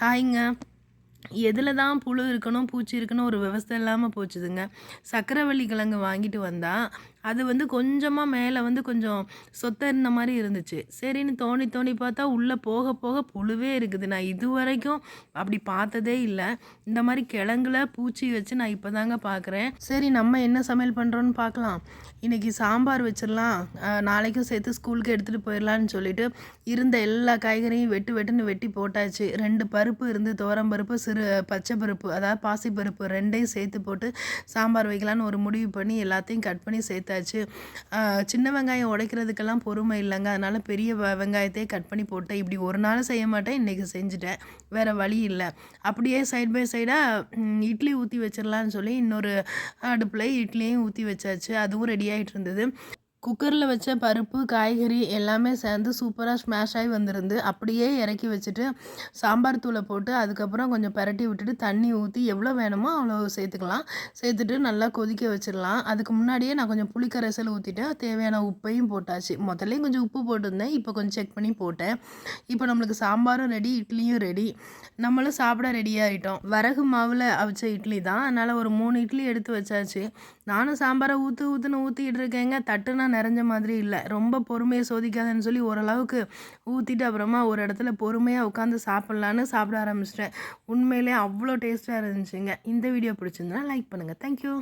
ஹாய்ங்க. எதில் தான் புழு இருக்கணும் பூச்சி இருக்கணும் ஒரு விவஸ்தை இல்லாமல் போச்சுதுங்க. சக்கரவள்ளி கிழங்கு வாங்கிட்டு வந்தால் அது வந்து கொஞ்சமாக மேலே வந்து கொஞ்சம் சொத்தறின மாதிரி இருந்துச்சு. சரின்னு தோண்டி தோண்டி பார்த்தா உள்ளே போக போக புழுவே இருக்குது. நான் இது வரைக்கும் அப்படி பார்த்ததே இல்லை. இந்த மாதிரி கிழங்குல பூச்சி வச்சு நான் இப்போ தாங்க பார்க்குறேன் சரி நம்ம என்ன சமையல் பண்ணுறோன்னு பார்க்கலாம் இன்றைக்கி சாம்பார் வச்சிடலாம். நாளைக்கும் சேர்த்து ஸ்கூலுக்கு எடுத்துகிட்டு போயிடலான்னு சொல்லிட்டு இருந்த எல்லா காய்கறியும் வெட்டு வெட்டுன்னு வெட்டி போட்டாச்சு. ரெண்டு பருப்பு இருந்து துவரம் பருப்பு சிறு பச்சை பருப்பு அதாவது பாசி பருப்பு ரெண்டையும் சேர்த்து போட்டு சாம்பார் வைக்கலான்னு ஒரு முடிவு பண்ணி எல்லாத்தையும் கட் பண்ணி சேர்த்தாச்சு. அஹ், சின்ன வெங்காயம் உடைக்கிறதுக்கெல்லாம் பொறுமை இல்லைங்க. அதனால் பெரிய வெங்காயத்தையே கட் பண்ணி போட்டேன். இப்படி ஒரு நாள் செய்ய மாட்டேன். இன்றைக்கி செஞ்சுட்டேன். வேறு வழி இல்லை. அப்படியே சைட் பை சைடாக இட்லி ஊற்றி வச்சிடலான்னு சொல்லி இன்னொரு அடுப்பில் இட்லியும் ஊற்றி வச்சாச்சு. அதுவும் ரெடி ஆகிட்டு இருந்தது. குக்கரில் வச்ச பருப்பு காய்கறி எல்லாமே சேர்ந்து சூப்பராக ஸ்மாஷ் ஆகி வந்திருந்து அப்படியே இறக்கி வச்சுட்டு சாம்பார் தூளை போட்டு அதுக்கப்புறம் கொஞ்சம் பரட்டி விட்டுட்டு தண்ணி ஊற்றி எவ்வளோ வேணுமோ அவ்வளோ சேர்த்துக்கலாம். சேர்த்துட்டு நல்லா கொதிக்க வச்சிடலாம். அதுக்கு முன்னாடியே நான் கொஞ்சம் புளிக்கரைசல் ஊற்றிட்டு தேவையான உப்பையும் போட்டாச்சு. முதல்லையும் கொஞ்சம் உப்பு போட்டிருந்தேன். இப்போ கொஞ்சம் செக் பண்ணி போட்டேன். இப்போ நம்மளுக்கு சாம்பாரும் ரெடி இட்லியும் ரெடி நம்மளும் சாப்பிட ரெடி ஆகிட்டோம் வரகு மாவில் அவிச்ச இட்லி தான். அதனால் ஒரு மூணு இட்லி எடுத்து வச்சாச்சு. நானும் சாம்பாரை ஊற்று ஊற்றுன்னு ஊற்றிட்டு இருக்கேங்க தட்டுனா நிறைஞ்ச மாதிரி இல்லை. ரொம்ப பொறுமையை சோதிக்காதன்னு சொல்லி ஓரளவுக்கு ஊற்றிட்டு அப்புறமா ஒரு இடத்துல பொறுமையாக உட்காந்து சாப்பிட்லான்னு சாப்பிட ஆரம்பிச்சிட்டேன். உண்மையிலே அவ்வளோ டேஸ்ட்டாக இருந்துச்சுங்க. இந்த வீடியோ பிடிச்சிருந்தா லைக் பண்ணுங்கள் தேங்க்யூ